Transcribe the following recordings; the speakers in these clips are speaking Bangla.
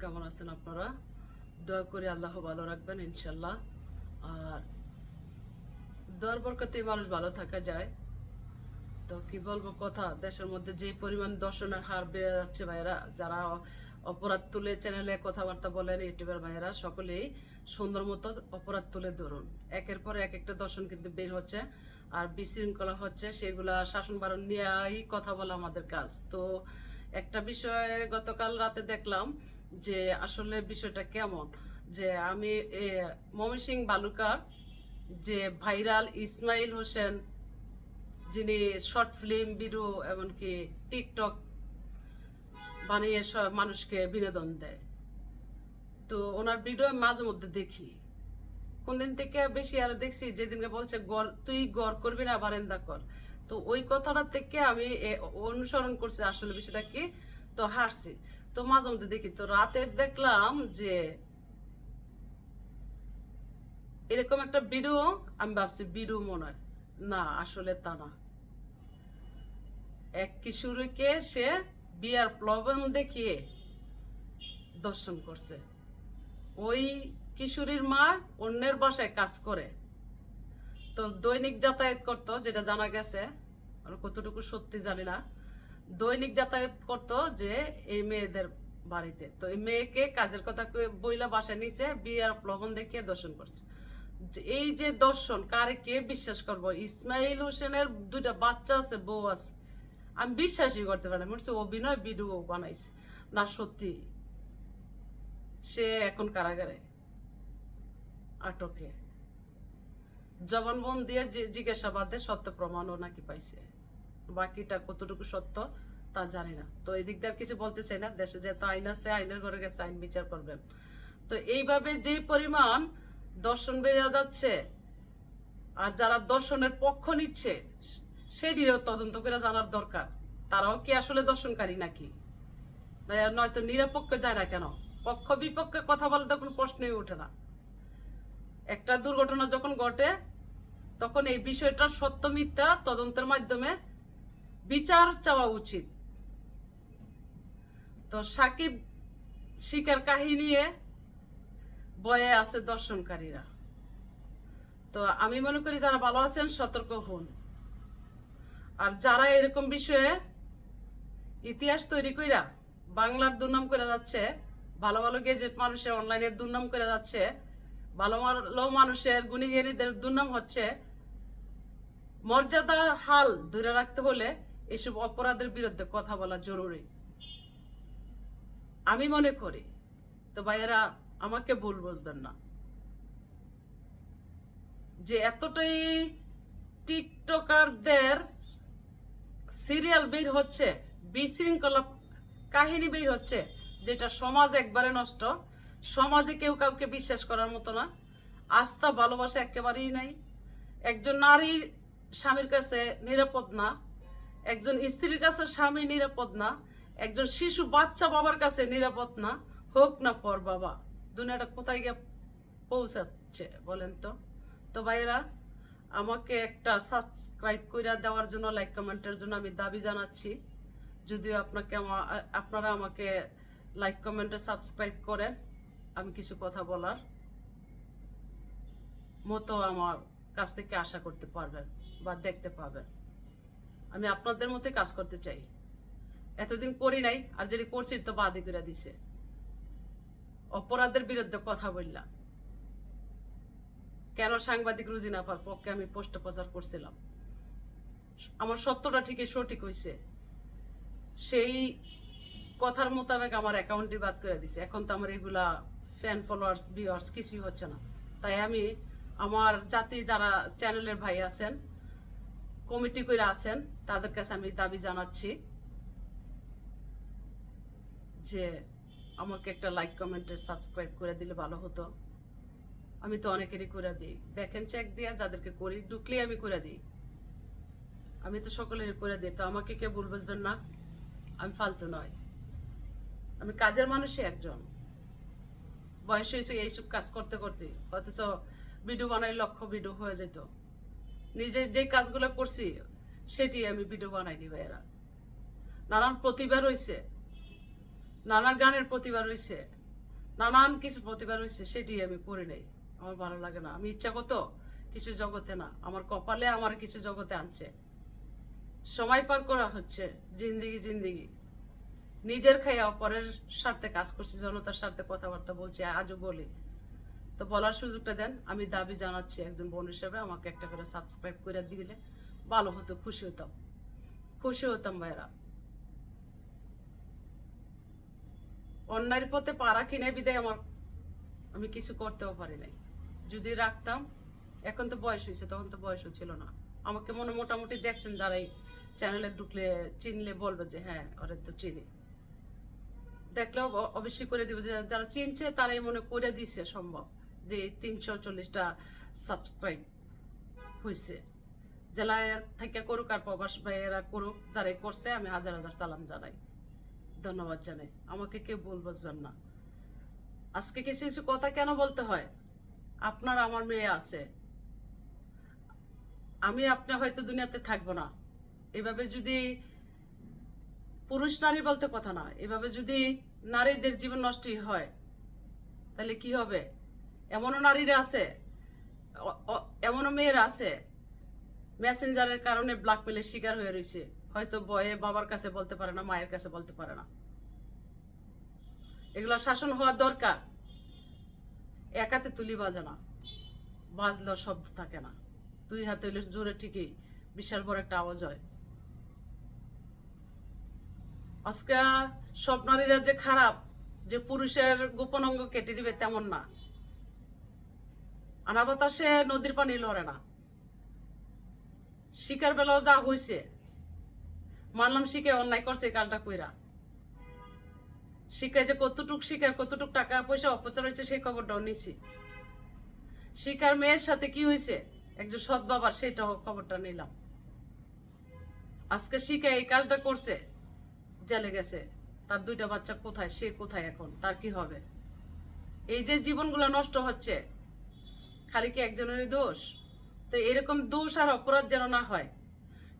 কেমন আছেন আপনারা? দোয়া করি আল্লাহ ভালো রাখবেন ইনশাল্লাহ আর দর বরকতে মানুষ ভালো থাকা যায়। তো কি বলব কথা, দেশের মধ্যে যে পরিমাণ দর্শনের হার বেড়ে যাচ্ছে ভাইরা যারা অপরাধ তুলে চ্যানেলে কথাবার্তা বলেন ইউটিউবের ভাইরা সকলেই সুন্দর মতো অপরাধ তুলে ধরুন। একের পর এক একটা দর্শন কিন্তু বের হচ্ছে, আর বিশৃঙ্খলা হচ্ছে, সেগুলা শাসন বারণ নিয়েই কথা বলা আমাদের কাজ। তো একটা বিষয়ে গতকাল রাতে দেখলাম যে আসলে বিষয়টা কেমন? যে আমি ময়মনসিং বালুকার যে ভাইরাল ইসমাইল হোসেন, যিনি শর্ট ফিল্ম, ভিডিও, এমনকি টিকটক বানিয়ে সব মানুষকে বিনোদন দেয়। তো ওনার ভিডিও মাঝে মধ্যে দেখি। কোনদিন থেকে বেশি আর দেখছি, যেদিনকে বলছে গড় তুই গড় করবি না, বারেন্দা কর। তো ওই কথাটা থেকে আমি অনুসরণ করছি আসলে বিষয়টা কি, তো হাসছি। তো মাঝে মধ্যে দেখি, তো রাতে দেখলাম যে এরকম একটা ভিডিও, আমি ভাবছি, ভিডিও মনে না, আসলে তা না। এক কিশোরীকে সে বিয়ার প্রবলেম দেখিয়ে দর্শন করছে। ওই কিশোরীর মা অন্যের বাসায় কাজ করে। তো দৈনিক যাতায়াত করতো, যেটা জানা গেছে কতটুকু সত্যি জানি না। দৈনিক যাতায়াত করতো যে এই মেয়েদের বাড়িতে। তো এই মেয়েকে কাজের কথা বইলা বাসায় নিচে বিয়ার প্লবন দেখিয়ে দর্শন করছে। এই যে দর্শন, কারে কে বিশ্বাস করব? ইসমাইল হোসেনের দুইটা বাচ্চা আছে, বউ আছে। আমি বিশ্বাসই করতে পারি না। হচ্ছে অভিনয় ভিডিও বানাইছে। না, সত্যি। সে এখন কারাগারে। আটকে। জবানবন্দি জিজ্ঞাসাবাদে সত্য প্রমাণও নাকি পাইছে। বাকিটা কতটুকু সত্য তা জানি না। তো এদিক দিয়ে কিছু বলতে চাই না। দেশে যেহেতু আইন আছে, আইনের ঘরে গেছে, আইন বিচার করবেন। তো এইভাবে যে পরিমাণ দর্শন বেড়ে যাচ্ছে, আর যারা দর্শনের পক্ষ নিচ্ছে সেটিরও তদন্ত করে জানার দরকার। তারাও কি আসলে দর্শনকারী নাকি? নয়তো নিরপেক্ষ যায় না কেন? পক্ষ বিপক্ষে কথা বলতে কোনো প্রশ্নই ওঠে না। একটা দুর্ঘটনা যখন ঘটে, তখন এই বিষয়টা সত্য মিথ্যা তদন্তের মাধ্যমে বিচার চাওয়া উচিত। তো সাকিব শিকার কাহিনী নিয়ে বয়ে আছে দর্শনকারীরা। তো আমি মনে করি যারা ভালো আছেন, সতর্ক হন। আর যারা এরকম বিষয়ে ইতিহাস তৈরি কইরা বাংলার দুর্নাম করে যাচ্ছে, ভালো ভালো গেজেট মানুষের অনলাইনের দুর্নাম করে যাচ্ছে, ভালো ভালো মানুষের গুণীগিনীদের দুর্নাম হচ্ছে, মর্যাদা হাল ধরে রাখতে হলে এসব অপরাধের বিরুদ্ধে কথা বলা জরুরি। আমি মনে করি, তো ভাইয়েরা, আমাকে ভুল বুঝবেন না। যে এতটাই টিকটকারদের সিরিয়াল বের হচ্ছে, বিশৃঙ্খলা কাহিনী বের হচ্ছে, যেটা সমাজ একবারে নষ্ট। সমাজে কেউ কাউকে বিশ্বাস করার মতো না। আস্থা, ভালোবাসা একেবারেই নাই। একজন নারী স্বামীর কাছে নিরাপদ না। একজন স্ত্রীর কাছে স্বামী নিরাপদ না। একজন শিশু বাচ্চা বাবার কাছে নিরাপদ না। হোক না পর বাবা, দুনিয়াটা কোথায় গিয়ে পৌঁছাচ্ছে বলেন তো? তো ভাইয়েরা আমাকে একটা সাবস্ক্রাইব করে দেওয়ার জন্য লাইক কমেন্টের জন্য আমি দাবি জানাচ্ছি। যদিও আপনাকে আমা- আপনারা আমাকে লাইক কমেন্টে সাবস্ক্রাইব করেন, আমি কিছু কথা বলার মতো আমার কাছ থেকে আশা করতে পারবেন বা দেখতে পাবেন আমি আপনাদের মতোই কাজ করতে চাই। এতদিন করি নাই, আর যদি করছি তো বাদে করে দিছে। অপরাধের বিরুদ্ধে কথা বললাম। কেন সাংবাদিক রুজিনাপার পক্ষে আমি পোস্ট প্রচার করছিলাম? আমার সত্যটা ঠিকই সঠিক হয়েছে সেই কথার মোতাবেক আমার অ্যাকাউন্টটি বাদ করে দিছে। এখন তো আমার এগুলা ফ্যান ফলোয়ার্স ভিওয়ার্স কিছুই হচ্ছে না। তাই আমি আমার জাতি যারা চ্যানেলের ভাই আছেন কমিটি করে আছেন, তাদের কাছে আমি দাবি জানাচ্ছি যে আমাকে একটা লাইক কমেন্টে সাবস্ক্রাইব করে দিলে ভালো হতো। আমি তো অনেকেরই করে দিই। দেখেন চেক দিয়া যাদেরকে করি ঢুকলে আমি করে দিই। আমি তো সকলেরই করে দিই। তো আমাকে কে ভুল বুঝবেন না, আমি ফালতু নয়। আমি কাজের মানুষই একজন। বয়স হয়েছে, এইসব কাজ করতে করতে। অথচ ভিডিও বানাই লক্ষ্য ভিডিও হয়ে যেত। নিজে যে কাজগুলো করছি সেটি আমি ভিডিও বানাইনি ভাইয়েরা। নানান প্রতিভা রয়েছে। নানান গানের প্রতিভা রয়েছে। নানান কিছু প্রতিভা রয়েছে সেটি আমি করে নেই। আমার ভালো লাগে না। আমি ইচ্ছা করতো কিছু জগতে না, আমার কপালে আমার কিছু জগতে আনছে। সময় পার করা হচ্ছে, জিন্দিগি জিন্দিগি। নিজের খাইয়া পরের স্বার্থে কাজ করছি, জনতার স্বার্থে কথাবার্তা বলছি, আজও বলি। তো বলার সুযোগটা দেন, আমি দাবি জানাচ্ছি একজন বোন হিসেবে, আমাকে একটা করে সাবস্ক্রাইব করে দিলে ভালো হতো, খুশি হতাম। খুশি হতাম ভাইরা অন্যায়ের পথে পাড়া কিনে বিদায় আমার, আমি কিছু করতেও পারি নাই। যদি রাখতাম, এখন তো বয়স হয়েছে, তখন তো বয়সও ছিল না। আমাকে মনে মোটামুটি দেখছেন যারা এই চ্যানেলে ঢুকলে, চিনলে বলবে যে হ্যাঁ ওরা তো চিনি। দেখলেও অবশ্যই করে দিব যে, যারা চিনছে, তারাই মনে করে দিছে সম্ভব যে তিনশো চল্লিশটা সাবস্ক্রাইব হয়েছে জেলায় থেকে করুক আর প্রবাস ভাইয়েরা করুক, যারাই করছে, আমি হাজার হাজার সালাম জানাই। ধন্যবাদ জানাই। আমাকে কেউ ভুল বুঝবেন না। আজকে কিছু কিছু কথা কেন বলতে হয়? আপনার আমার মেয়ে আছে। আমি আপনি হয়তো দুনিয়াতে থাকব না। এভাবে যদি পুরুষ নারী বলতে কথা না, এভাবে যদি নারীদের জীবন নষ্টই হয়, তাহলে কি হবে? এমনও নারীরা আছে এমনও মেয়েরা আছে, মেসেঞ্জারের কারণে ব্ল্যাকমেলের শিকার হয়ে রয়েছে। হয়তো বয়ে বাবার কাছে বলতে পারে না, মায়ের কাছে বলতে পারে না। এগুলো শাসন হওয়া দরকার। একাতে তুলি বাজে না। বাজলেও শব্দ থাকে না। দুই হাতে হইলে জোরে ঠিকই বিশাল বড় একটা আওয়াজ হয়। আজকে সব নারীরা যে খারাপ, যে পুরুষের গোপন অঙ্গ কেটে দিবে তেমন না। আনা বাতাসে নদীর পানি লড়ে না। শিকার বেলাও যা হয়েছে মানলাম শিখে অন্যায় করছে এই কাজটা কইরা। শিখে যে কতটুক শিখে কতটুক টাকা পয়সা অপচার হয়েছে সেই খবরটাও নিছি। শিকার মেয়ের সাথে কি হয়েছে? একজন সৎ বাবার সেটাও খবরটা নিলাম। আজকে শিখে এই কাজটা করছে, জেলে গেছে। তার দুইটা বাচ্চা কোথায়, সে কোথায় এখন? তার কি হবে? এই যে জীবনগুলো নষ্ট হচ্ছে, খালি কি একজনেরই দোষ? তো এরকম দোষ আর অপরাধ যেন না হয়,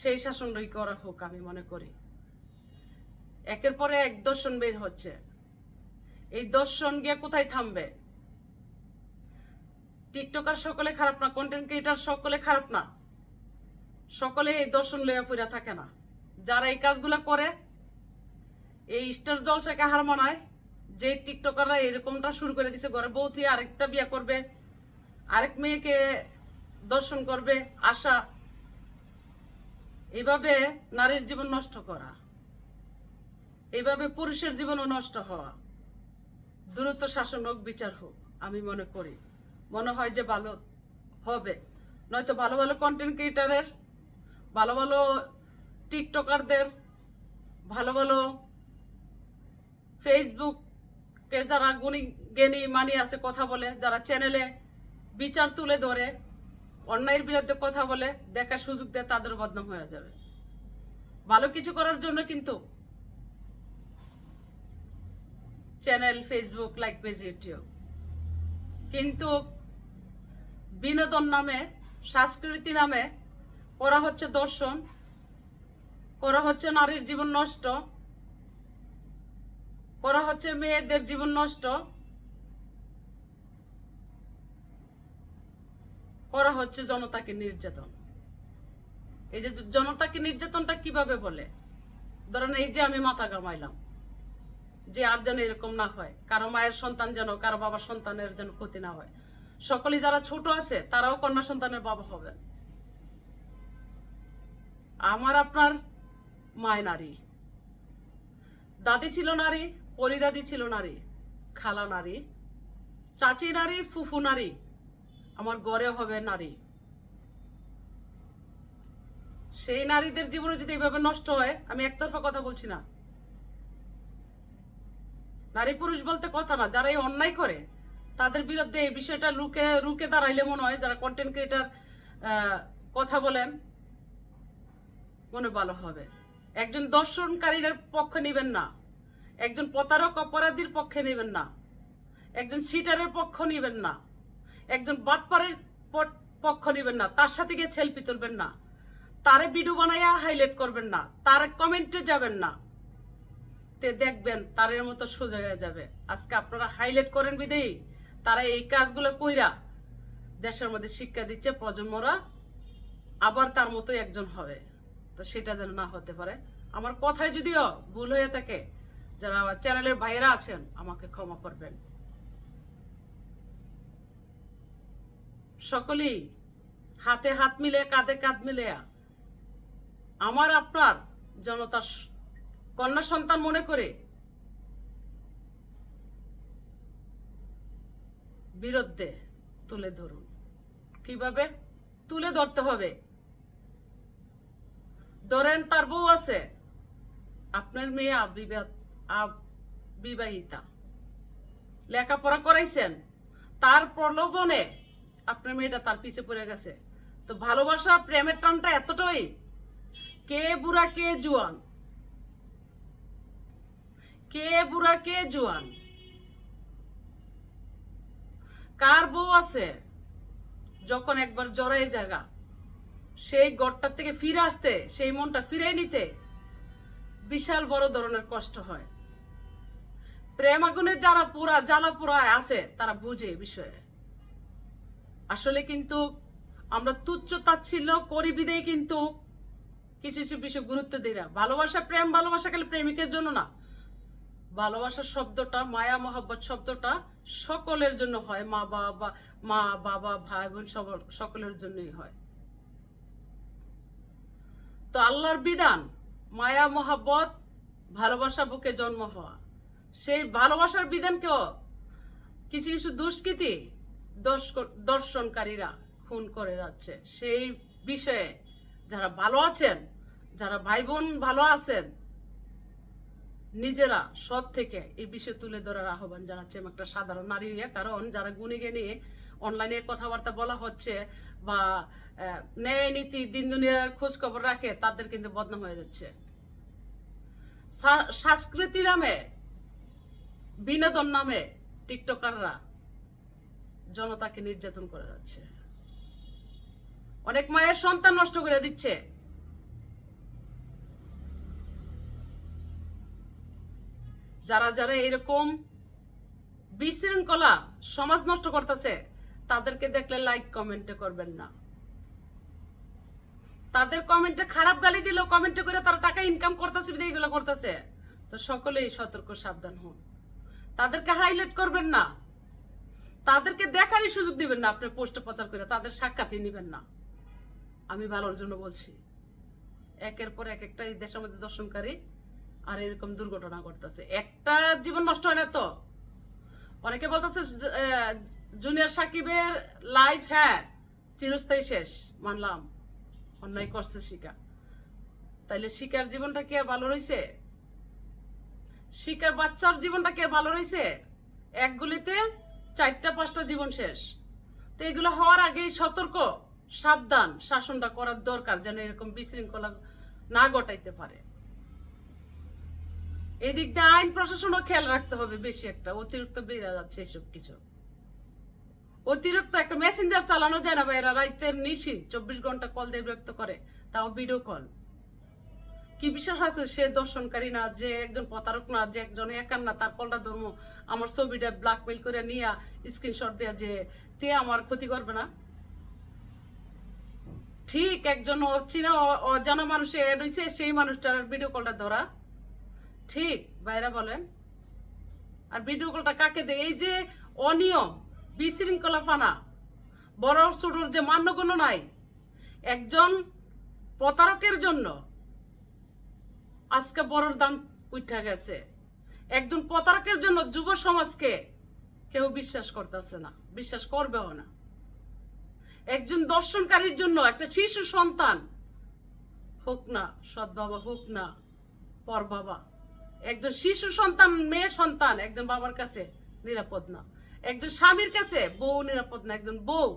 সেই শাসনটাই করা হোক আমি মনে করি। একের পরে এক দর্শন বের হচ্ছে। এই দর্শন গিয়ে কোথায় থামবে? টিকটকার সকলে খারাপ না কন্টেন্ট ক্রিয়েটার সকলে খারাপ না। সকলে এই দর্শন লইয়া ফুরা থাকে না। যারা এই কাজগুলো করে, এই স্টার জলসাকে হার মানায়, যে টিকটকাররা এরকমটা শুরু করে দিছে, ঘরে বউ আরেকটা বিয়ে করবে, আরেক মেয়েকে দর্শন করবে, আশা। এইভাবে নারীর জীবন নষ্ট করা। এইভাবে পুরুষের জীবনও নষ্ট হওয়া। দ্রুত শাসন হোক, বিচার হোক, আমি মনে করি। মনে হয় যে ভালো হবে। নয়তো ভালো ভালো কন্টেন্ট ক্রিয়েটারের ভালো ভালো টিকটকারদের ভালো ভালো ফেসবুকে যারা গুণী, জ্ঞানী, মানি আছে, কথা বলে, যারা চ্যানেলে বিচার তুলে ধরে, অন্যায়ের বিরুদ্ধে কথা বলে, দেখার সুযোগ দেয়, তাদের বদনাম হয়ে যাবে। ভালো কিছু করার জন্য কিন্তু channel Facebook like page YouTube কিন্তু বিনোদন নামে, সংস্কৃতি নামে করা হচ্ছে দর্শন, করা হচ্ছে নারীর জীবন নষ্ট, করা হচ্ছে মেয়েদের জীবন নষ্ট, করা হচ্ছে জনতাকে নির্যাতন। এই যে জনতাকে নির্যাতনটা কীভাবে বলে? ধরেন এই যে আমি মাথা গামাইলাম যে আর যেন এরকম না হয়, কারও মায়ের সন্তান যেন, কারও বাবার সন্তানের যেন ক্ষতি না হয়। সকলে যারা ছোট আছে, তারাও কন্যা সন্তানের বাবা হবে। আমার আপনার মায় নারী। দাদি ছিল নারী পরিদাদি ছিল নারী, খালা নারী, চাচি নারী, ফুফু নারী, আমার গড়ে হবে নারী। সেই নারীদের জীবনে যদি এইভাবে নষ্ট হয়, আমি একতরফা কথা বলছি না। নারী পুরুষ বলতে কথা না, যারা এই অন্যায় করে, তাদের বিরুদ্ধে এই বিষয়টা রুকে রুকে দাঁড়াইলে মনে হয় যারা কন্টেন্ট ক্রিয়েটার কথা বলেন, মনে ভালো হবে। একজন দর্শনকারীদের পক্ষে নেবেন না, একজন প্রতারক অপরাধীর পক্ষে নেবেন না, একজন সিটারের পক্ষ নিবেন না, একজন বাটপারের পক্ষ নেবেন না, তার সাথে গিয়ে সেলফি তুলবেন না, তারে ভিডিও বানাইয়া হাইলাইট করবেন না, তার কমেন্টে যাবেন না। তে দেখবেন তারের মতো সোজা হয়ে যাবে। আজকে আপনারা হাইলাইট করেন বিদেই তারা এই কাজগুলো কইরা দেশের মধ্যে শিক্ষা দিচ্ছে, প্রজন্মরা আবার তার মতোই একজন হবে। তো সেটা যেন না হতে পারে। আমার কথায় যদিও ভুল হয়ে থাকে, যারা আমার চ্যানেলের ভাইয়েরা আছেন, আমাকে ক্ষমা করবেন। সকলেই হাতে হাত মিলে, কাঁধে কাঁধ মিলে, আমার, আপনার জনতার স- কন্যা সন্তান মনে করে? বিরুদ্ধে তুলে ধরুন। কীভাবে? তুলে ধরতে হবে। ধরেন তার বউ আছে। আপনার মেয়ে বিবাহিতা লেখাপড়া করাইছেন। তার প্রলোভনে আপনার মেয়েটা তার পিছে পড়ে গেছে। তো ভালোবাসা, প্রেমের টানটা এতটাই। কে বুড়া, কে জুয়ান? কে বুড়া, কে জোয়ান? কার বউ আছে? যখন একবার জড়াই জায়গা, সেই গড়টার থেকে ফিরে আসতে, সেই মনটা ফিরে নিতে বিশাল বড় ধরনের কষ্ট হয়। প্রেম আগুনে যারা পুরা জ্বালা পুরায় আছে, তারা বুঝে বিষয়ে। আসলে কিন্তু আমরা তুচ্ছ, তাচ্ছিল্য করি কিন্তু কিছু কিছু বিষয় গুরুত্ব দিই না। ভালোবাসা প্রেম, ভালোবাসা খালি প্রেমিকের জন্য না। ভালোবাসা শব্দটা, মায়া মহব্বত শব্দটা সকলের জন্য হয়। মা বাবা মা, বাবা, ভাই, বোন সকলের জন্যই হয়। তো আল্লাহর বিধান, মায়া, মহাব্বত, ভালোবাসা বুকে জন্ম হওয়া। সেই ভালোবাসার বিধানকেও কিছু কিছু দুষ্কৃতি দর্শ- দর্শনকারীরা খুন করে যাচ্ছে। সেই বিষয়ে যারা ভালো আছেন, যারা ভাই বোন ভালো আছেন নিজেরা সৎ থেকে এই বিষয় তুলে ধরার আহ্বান জানাচ্ছে একটা সাধারণ নারী নিয়ে। কারণ যারা গুণী জ্ঞানী অনলাইনে কথাবার্তা বলা হচ্ছে বা ন্যায় নীতি দিন দুনিয়ার খোঁজ খবর রাখে, তাদের কিন্তু বদনাম হয়ে যাচ্ছে। সংস্কৃতি নামে, বিনোদন নামে টিকটকাররা জনতাকে নির্যাতন করে যাচ্ছে। অনেক মায়ের সন্তান নষ্ট করে দিচ্ছে। যারা যারা এরকম বিশৃঙ্খলা সমাজ নষ্ট করতেছে, তাদেরকে দেখলে লাইক কমেন্টে করবেন না। তাদের কমেন্টে খারাপ গালি দিল কমেন্টে করে তারা টাকা ইনকাম করতেছে এগুলো করতেছে। তো সকলেই সতর্ক, সাবধান হন। তাদেরকে হাইলাইট করবেন না। তাদেরকে দেখারই সুযোগ দিবেন না, আপনি পোস্ট প্রচার করে তাদের সাক্ষাৎই নেবেন না। আমি ভালোর জন্য বলছি। একের পর এক একটা এই দেশের মধ্যে দর্শনকারী আর এরকম দুর্ঘটনা ঘটতেছে। একটা জীবন নষ্ট হয় না তো? অনেকে বলতেছে জুনিয়র সাকিবের লাইফ হ্যাঁ চিরস্থায়ী শেষ, মানলাম। অন্যায় করছে শিকা। তাইলে শিকার জীবনটা কি ভালো রয়েছে শিকার বাচ্চার জীবনটা কে ভালো রয়েছে এক গুলিতে চারটা, পাঁচটা জীবন শেষ। তো এগুলো হওয়ার আগেই সতর্ক, সাবধান, শাসনটা করার দরকার যেন এরকম বিশৃঙ্খলা না ঘটাইতে পারে। এই দিক দিয়ে আইন প্রশাসনও খেয়াল রাখতে হবে বেশি একটা। অতিরিক্ত বেড়ে যাচ্ছে এসব কিছু। অতিরিক্ত একটা মেসেঞ্জার চালানো যায় না ভাইরা রাইতের নিশি চব্বিশ ঘণ্টা কল দিয়ে বিরক্ত করে, তাও ভিডিও কল কি বিশ্বাস আছে সে দর্শনকারী না, যে একজন প্রতারক না, যে একজন একার না, তার কলটা ধর্ম, আমার ছবিটা ব্ল্যাকমেল করে নিয়ে স্ক্রিনশট দেয়া যে তে আমার ক্ষতি করবে না? ঠিক একজন অচেনা অজানা মানুষে অ্যাড হয়েছে সেই মানুষটার ভিডিও কলটা ধরা। ঠিক বাইরা বলেন। আর ভিডিও কলটা কাকে দেয়? এই যে অনিয়ম, বিশৃঙ্খলা ফানা, বড় ছোটর যে মান্যগণ্য নাই, একজন প্রতারকের জন্য আজকে বড়র দাম উঠা গেছে। একজন প্রতারকের জন্য যুব সমাজকে কেউ বিশ্বাস করতেছে না, বিশ্বাস করবেও না। একজন দর্শনকারীর জন্য একটা শিশু সন্তান, হোক না সৎ বাবা হোক না পর বাবা একজন শিশু সন্তান, মেয়ে সন্তান, একজন বাবার কাছে নিরাপদ না। একজন স্বামীর কাছে বউ নিরাপদ না, একজন বউ,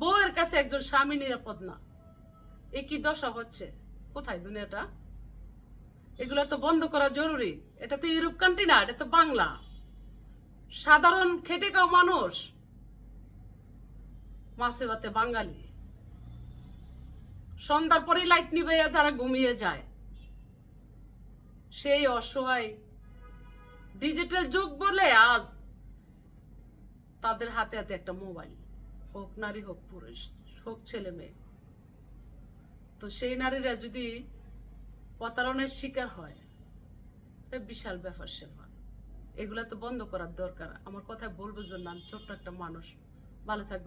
বউয়ের কাছে একজন স্বামী নিরাপদ না। এ কি দশা হচ্ছে? কোথায় দুনিয়াটা? এগুলো তো বন্ধ করা জরুরি। এটা তো ইউরোপ কান্ট্রি না, এটা তো বাংলা। সাধারণ খেটে খাওয়া মানুষ মাসে ভাতে বাঙালি। সন্ধ্যার পরেই লাইট নিবে যারা ঘুমিয়ে যায়। সেই অসহায় ডিজিটাল যুগ বলে আজ তাদের হাতে হাতে একটা মোবাইল হোক নারী হোক পুরুষ, হোক ছেলে মেয়ে। তো সেই নারীরা যদি প্রতারণের শিকার হয় বিশাল ব্যাপার সেবা। এগুলা তো বন্ধ করার দরকার। আমার কথা বলব জন্য আমি ছোট্ট একটা মানুষ। ভালো থাকবে